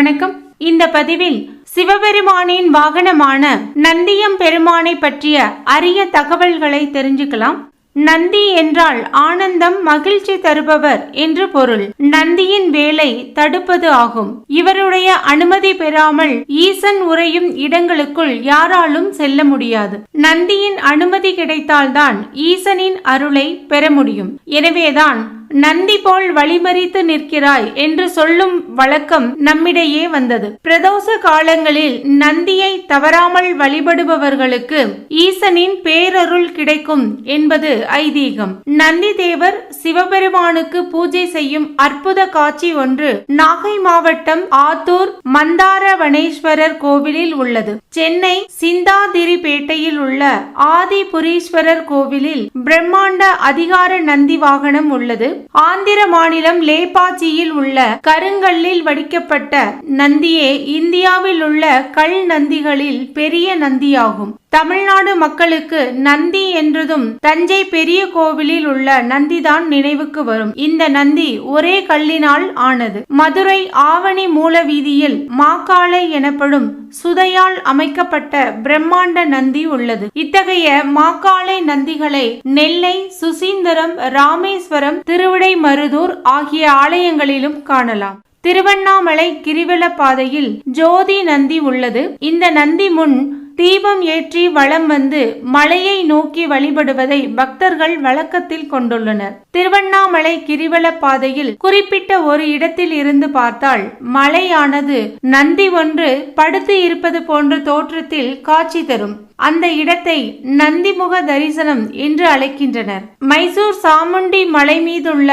வணக்கம். இந்த பதிவில் சிவபெருமானின் வாகனமான நந்தியம் பெருமானை பற்றிய அரிய தகவல்களை தெரிஞ்சுக்கலாம். நந்தி என்றால் ஆனந்தம் மகிழ்ச்சி தருபவர் என்று பொருள். நந்தியின் வேலை தடுப்பது ஆகும். இவருடைய அனுமதி பெறாமல் ஈசன் உறையும் இடங்களுக்குள் யாராலும் செல்ல முடியாது. நந்தியின் அனுமதி கிடைத்தால்தான் ஈசனின் அருளை பெற முடியும். எனவேதான் நந்தி போல் வழிமறித்து நிற்கிறாய் என்று சொல்லும் வழக்கம் நம்மிடையே வந்தது. பிரதோஷ காலங்களில் நந்தியை தவறாமல் வழிபடுபவர்களுக்கு ஈசனின் பேரருள் கிடைக்கும் என்பது ஐதீகம். நந்தி தேவர் சிவபெருமானுக்கு பூஜை செய்யும் அற்புத காட்சி ஒன்று நாகை மாவட்டம் ஆத்தூர் மந்தாரவனேஸ்வரர் கோவிலில் உள்ளது. சென்னை சிந்தாதிரிப்பேட்டையில் உள்ள ஆதிபுரீஸ்வரர் கோவிலில் பிரம்மாண்ட அதிகார நந்தி வாகனம் உள்ளது. ஆந்திர மாநிலம் லேபாச்சியில் உள்ள கருங்கல்லில் வடிக்கப்பட்ட நந்தியே இந்தியாவில் உள்ள கல் நந்திகளில் பெரிய நந்தியாகும். தமிழ்நாடு மக்களுக்கு நந்தி என்றதும் தஞ்சை பெரிய கோவிலில் உள்ள நந்திதான் நினைவுக்கு வரும். இந்த நந்தி ஒரே கல்லினால் ஆனது. மதுரை ஆவணி மூல வீதியில் மாக்காளை எனப்படும் சுதையால் அமைக்கப்பட்ட பிரம்மாண்ட நந்தி உள்ளது. இத்தகைய மாக்காளை நந்திகளை நெல்லை சுசீந்தரம் ராமேஸ்வரம் திருவிடைமருதூர் ஆகிய ஆலயங்களிலும் காணலாம். திருவண்ணாமலை கிரிவல பாதையில் ஜோதி நந்தி உள்ளது. இந்த நந்தி முன் தீபம் ஏற்றி வளம் வந்து மலையை நோக்கி வழிபடுவதை பக்தர்கள் வழக்கத்தில் கொண்டுள்ளனர். திருவண்ணாமலை கிரிவல பாதையில் குறிப்பிட்ட ஒரு இடத்தில் இருந்து பார்த்தால் மலையானது நந்தி ஒன்று படுத்து இருப்பது போன்ற தோற்றத்தில் காட்சி தரும். அந்த இடத்தை நந்திமுக தரிசனம் என்று அழைக்கின்றனர். மைசூர் சாமுண்டி மலை மீதுள்ள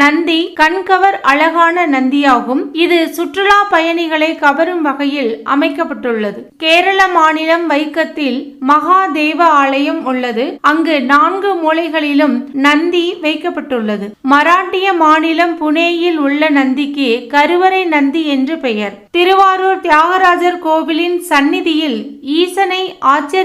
நந்தி கண்கவர் அழகான நந்தியாகும். இது சுற்றுலா பயணிகளை கவரும் வகையில் அமைக்கப்பட்டுள்ளது. கேரள மாநிலம் வைக்கத்தில் மகாதேவ ஆலயம் உள்ளது. அங்கு நான்கு மூலைகளிலும் நந்தி வைக்கப்பட்டுள்ளது. மராட்டிய மாநிலம் புனேயில் உள்ள நந்திக்கு கருவறை நந்தி என்று பெயர். திருவாரூர் தியாகராஜர் கோவிலின் சந்நிதியில் ஈசனை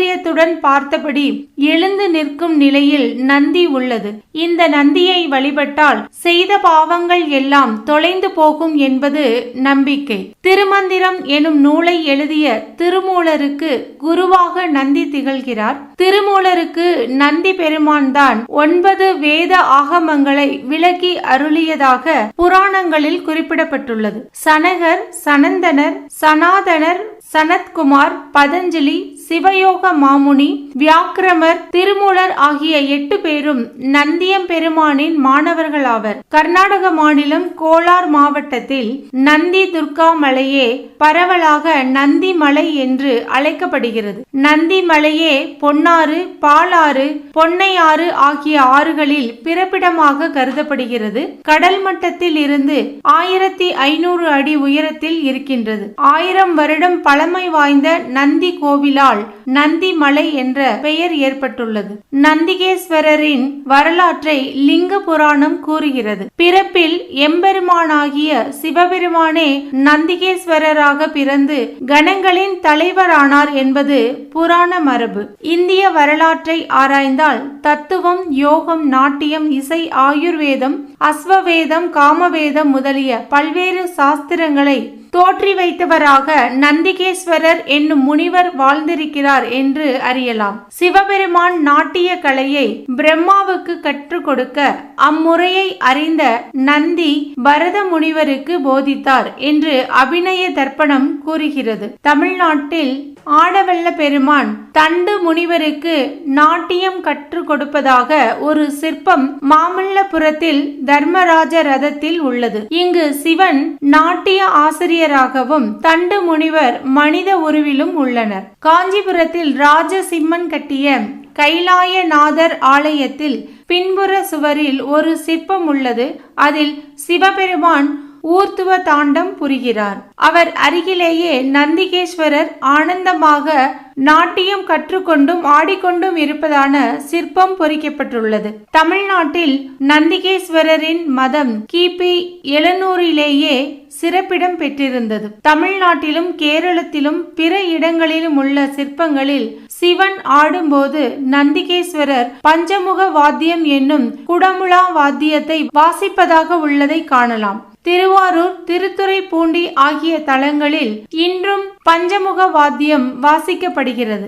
ஆச்சரியத்துடன் பார்த்தபடி எழுந்து நிற்கும் நிலையில் நந்தி உள்ளது. இந்த நந்தியை வழிபட்டால் செய்த பாவங்கள் எல்லாம் தொலைந்து போகும் என்பது நம்பிக்கை. திருமந்திரம் எனும் நூலை எழுதிய திருமூலருக்கு குருவாக நந்தி திகழ்கிறார். திருமூலருக்கு நந்தி பெருமான் தான் ஒன்பது வேத ஆகமங்களை விளக்கி அருளியதாக புராணங்களில் குறிப்பிடப்பட்டுள்ளது. சனகர் சனந்தனர் சனாதனர் சனத்குமார் பதஞ்சலி சிவயோக மாமுனி வியாக்கிரமர் திருமூலர் ஆகிய எட்டு பேரும் நந்தியம் பெருமானின் மாணவர்களாவர். கர்நாடக மாநிலம் கோலார் மாவட்டத்தில் நந்தி துர்கா மலையே பரவலாக நந்தி மலை என்று அழைக்கப்படுகிறது. நந்தி மலையே பொன்னாறு பாலாறு பொன்னையாறு ஆகிய ஆறுகளில் பிறப்பிடமாக கருதப்படுகிறது. கடல் மட்டத்தில் இருந்து ஆயிரத்தி ஐநூறு அடி உயரத்தில் இருக்கின்றது. ஆயிரம் வருடம் பழமை வாய்ந்த நந்தி கோவிலால் நந்தி மலை என்ற பெயர் ஏற்பட்டுள்ளது. நந்திகேஸ்வரரின் வரலாற்றை லிங்க புராணம் கூறுகிறது. பிறப்பில் எம்பெருமானாகிய சிவபெருமானே நந்திகேஸ்வரராக பிறந்து கணங்களின் தலைவரானார் என்பது புராண மரபு. இந்திய வரலாற்றை ஆராய்ந்தால் தத்துவம் யோகம் நாட்டியம் இசை ஆயுர்வேதம் அஸ்வவேதம் காமவேதம் முதலிய பல்வேறு சாஸ்திரங்களை தோற்றி வைத்தவராக நந்திகேஸ்வரர் என்னும் முனிவர் வாழ்ந்திருக்கிறார் என்று அறியலாம். சிவபெருமான் நாட்டிய கலையை பிரம்மாவுக்கு கற்றுக் கொடுக்க அம்முறையை அறிந்த நந்தி பரத முனிவருக்கு போதித்தார் என்று அபிநய தர்ப்பணம் கூறுகிறது. தமிழ்நாட்டில் ஆடவல்ல பெருமான் தண்டு முனிவருக்கு நாட்டியம் கற்றுக் கொடுப்பதாக ஒரு சிற்பம் மாமல்லபுரத்தில் தர்மராஜ ரதத்தில் உள்ளது. இங்கு சிவன் நாட்டிய ஆசிரியராகவும் தண்டு முனிவர் மனித உருவிலும் உள்ளனர். காஞ்சிபுரத்தில் ராஜசிம்மன் கட்டிய கைலாயநாதர் ஆலயத்தில் பின்புற சுவரில் ஒரு சிற்பம் உள்ளது. அதில் சிவபெருமான் ஊர்த்துவ தாண்டம் புரிகிறார். அவர் அருகிலேயே நந்திகேஸ்வரர் ஆனந்தமாக நாட்டியம் கற்றுக்கொண்டும் ஆடிக்கொண்டும் இருப்பதான சிற்பம் பொறிக்கப்பட்டுள்ளது. தமிழ்நாட்டில் நந்திகேஸ்வரரின் மதம் கிபி எழுநூறிலேயே சிறப்பிடம் பெற்றிருந்தது. தமிழ்நாட்டிலும் கேரளத்திலும் பிற இடங்களிலும் உள்ள சிற்பங்களில் சிவன் ஆடும்போது நந்திகேஸ்வரர் பஞ்சமுக வாத்தியம் என்னும் குடமுழா வாத்தியத்தை வாசிப்பதாக உள்ளதை காணலாம். திருவாரூர் திருத்துறைப்பூண்டி ஆகிய தலங்களில் இன்றும் பஞ்சமுக வாத்தியம் வாசிக்கப்படுகிறது.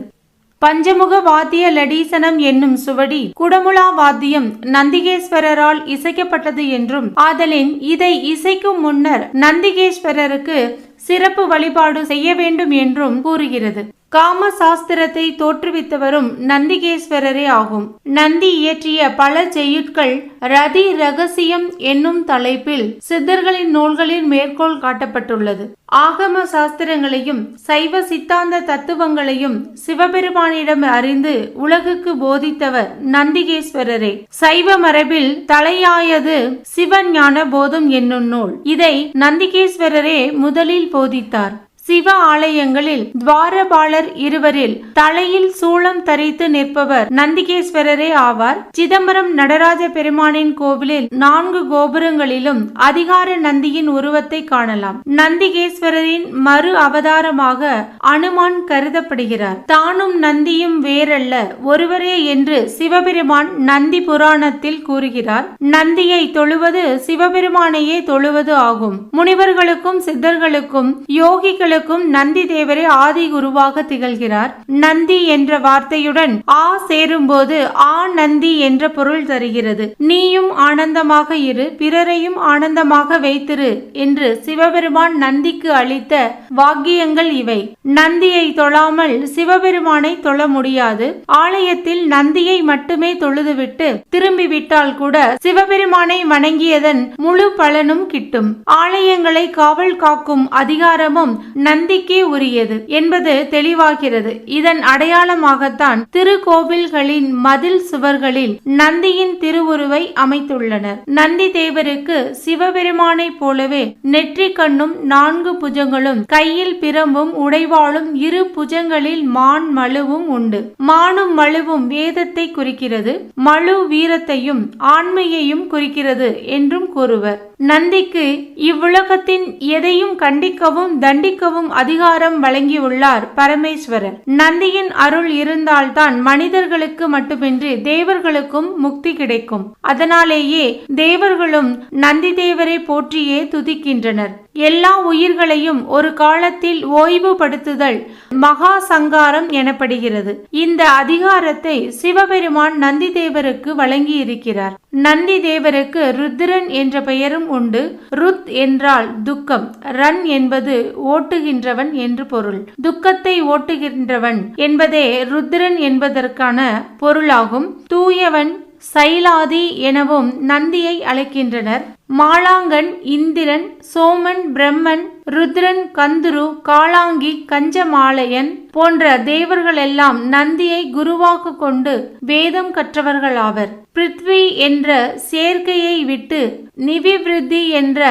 பஞ்சமுக வாத்திய லடீசனம் என்னும் சுவடி குடமுலா வாத்தியம் நந்திகேஸ்வரரால் இசைக்கப்பட்டது என்றும் ஆதலின் இதை இசைக்கும் முன்னர் நந்திகேஸ்வரருக்கு சிறப்பு வழிபாடு செய்ய வேண்டும் என்றும் கூறுகிறது. காம சாஸ்திரத்தை தோற்றுவித்தவரும் நந்திகேஸ்வரரே ஆகும். நந்தி இயற்றிய பல செய்யுட்கள் ரதி ரகசியம் என்னும் தலைப்பில் சித்தர்களின் நூல்களில் மேற்கோள் காட்டப்பட்டுள்ளது. ஆகம சாஸ்திரங்களையும் சைவ சித்தாந்த தத்துவங்களையும் சிவபெருமானிடம் அறிந்து உலகுக்கு போதித்தவர் நந்திகேஸ்வரரே. சைவ மரபில் தலையாயது சிவஞான போதம் என்னும் நூல். இதை நந்திகேஸ்வரரே முதலில் போதித்தார். சிவ ஆலயங்களில் துவாரபாலர் இருவரில் தலையில் சூளம் தரித்து நிற்பவர் நந்திகேஸ்வரரே ஆவார். சிதம்பரம் நடராஜ பெருமானின் கோவிலில் நான்கு கோபுரங்களிலும் அதிகார நந்தியின் உருவத்தை காணலாம். நந்திகேஸ்வரரின் மறு அவதாரமாக அனுமான் கருதப்படுகிறார். தானும் நந்தியும் வேறல்ல ஒருவரே என்று சிவபெருமான் நந்தி புராணத்தில் கூறுகிறார். நந்தியை தொழுவது சிவபெருமானையே தொழுவது ஆகும். முனிவர்களுக்கும் சித்தர்களுக்கும் யோகிகள் மக்களுக்கும் நந்தி தேவரே ஆதி குருவாக திகழ்கிறார். நந்தி என்ற வார்த்தையுடன் ஆ சேரும்போது ஆ நந்தி என்ற பொருள் தருகிறது. நீயும் ஆனந்தமாக இரு பிறரையும் ஆனந்தமாக வைத்திரு என்று சிவபெருமான் நந்திக்கு அளித்த வாக்கியங்கள் இவை. நந்தியை தொழாமல் சிவபெருமானை தொழ முடியாது. ஆலயத்தில் நந்தியை மட்டுமே தொழுதுவிட்டு திரும்பிவிட்டால் கூட சிவபெருமானை வணங்கியதன் முழு பலனும் கிட்டும். ஆலயங்களை காவல் காக்கும் அதிகாரமும் நந்திக்கே உரியது என்பது தெளிவாகிறது. இதன் அடையாளமாகத்தான் திருக்கோவில்களின் மதில் சுவர்களில் நந்தியின் திருவுருவை அமைத்துள்ளனர். நந்தி தேவருக்கு சிவபெருமானை போலவே நெற்றி கண்ணும் நான்கு புஜங்களும் கையில் பிரம்பும் உடைவாளும் இரு புஜங்களில் மான் மழுவும் உண்டு. மானும் மழுவும் வேதத்தை குறிக்கிறது மழு வீரத்தையும் ஆண்மையையும் குறிக்கிறது என்றும் கூறுவர். நந்திக்கு இவ்வுலகத்தின் எதையும் கண்டிக்கவும் தண்டிக்கவும் அதிகாரம் வழங்கியுள்ளார் பரமேஸ்வரர். நந்தியின் அருள் இருந்தால்தான் மனிதர்களுக்கு மட்டுமின்றி தேவர்களுக்கும் முக்தி கிடைக்கும். அதனாலேயே தேவர்களும் நந்தி தேவரை போற்றியே துதிக்கின்றனர். எல்லா உயிர்களையும் ஒரு காலத்தில் ஓய்வுபடுத்துதல் மகா சங்காரம் எனப்படுகிறது. இந்த அதிகாரத்தை சிவபெருமான் நந்தி தேவருக்கு வழங்கி இருக்கிறார் நந்தி தேவருக்கு ருத்ரன் என்ற பெயரும் உண்டு. ருத் என்றால் துக்கம். ரன் என்பது ஓட்டுகின்றவன் என்று பொருள். துக்கத்தை ஓட்டுகின்றவன் என்பதே ருத்ரன் என்பதற்கான பொருளாகும். தூயவன் சைலாதி எனவும் நந்தியை அழைக்கின்றனர். மாலாங்கன் இந்திரன் சோமன் பிரம்மன் ருத்ரன் கந்துரு காளாங்கி கஞ்சமாலையன் போன்ற தேவர்கள் எல்லாம் நந்தியை குருவாக கொண்டு வேதம் கற்றவர்களாவர். பிருத்வி என்ற சேர்க்கையை விட்டு நிவிவிருத்தி என்ற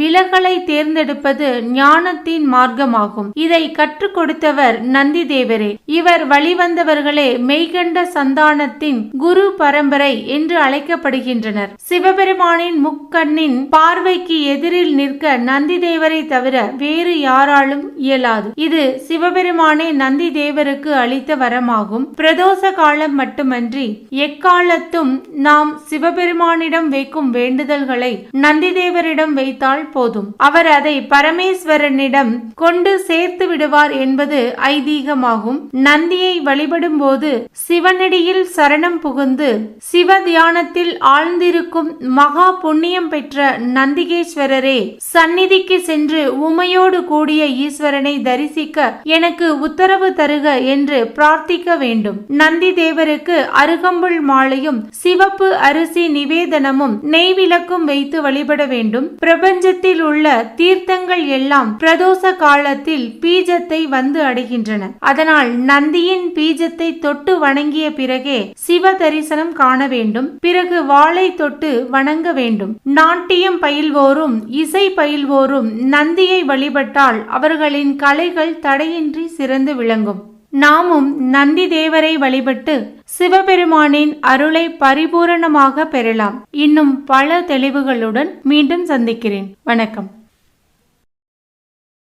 விலகலை தேர்ந்தெடுப்பது ஞானத்தின் மார்க்கமாகும். இதை கற்றுக் கொடுத்தவர் நந்தி தேவரே இவர் வழிவந்தவர்களே மெய்கண்ட சந்தானத்தின் குரு பரம்பரை என்று அழைக்கப்படுகின்றனர். சிவபெருமானின் முக்கண்ணின் பார்வைக்கு எதிரில் நிற்க நந்தி தேவரை தவிர வேறு யாராலும் இயலாது. இது சிவபெருமானே நந்தி தேவருக்கு அளித்த வரமாகும். பிரதோஷ காலம் மட்டுமன்றி எக்காலத்தும் நாம் சிவபெருமானிடம் வைக்கும் வேண்டுதல்களை நந்தி தேவரிடம் வைத்தால் போதும். அவர் அதை பரமேஸ்வரனிடம் கொண்டு சேர்த்து விடுவார் என்பது ஐதீகமாகும். நந்தியை வழிபடும் போது சிவனடியில் சரணம் புகுந்து சிவ தியானத்தில் ஆழ்ந்திருக்கும் மகா புண்ணியம் பெற்ற நந்திகேஸ்வரரே சந்நிதிக்கு சென்று உமையோடு கூடிய ஈஸ்வரனை தரிசிக்க எனக்கு உத்தரவு தருக என்று பிரார்த்திக்க வேண்டும். நந்தி தேவருக்கு அருகம்புல் மாலையும் சிவப்பு அரிசி நிவேதனமும் நெய் விளக்கும் வைத்து வழிபட வேண்டும். பிரபஞ்சத்தில் உள்ள தீர்த்தங்கள் எல்லாம் பிரதோஷ காலத்தில் பீஜத்தை வந்து அடைகின்றன. அதனால் நந்தியின் பீஜத்தை தொட்டு வணங்கிய பிறகே சிவ தரிசனம் காண வேண்டும். பிறகு வாளை தொட்டு வணங்க வேண்டும். நான் நாட்டியம் பயில்வோரும் இசை பயில்வோரும் நந்தியை வழிபட்டால் அவர்களின் கலைகள் தடையின்றி சிறந்து விளங்கும். நாமும் நந்தி தேவரை வழிபட்டு சிவபெருமானின் அருளை பரிபூரணமாக பெறலாம். இன்னும் பல தெளிவுகளுடன் மீண்டும் சந்திக்கிறேன். வணக்கம்.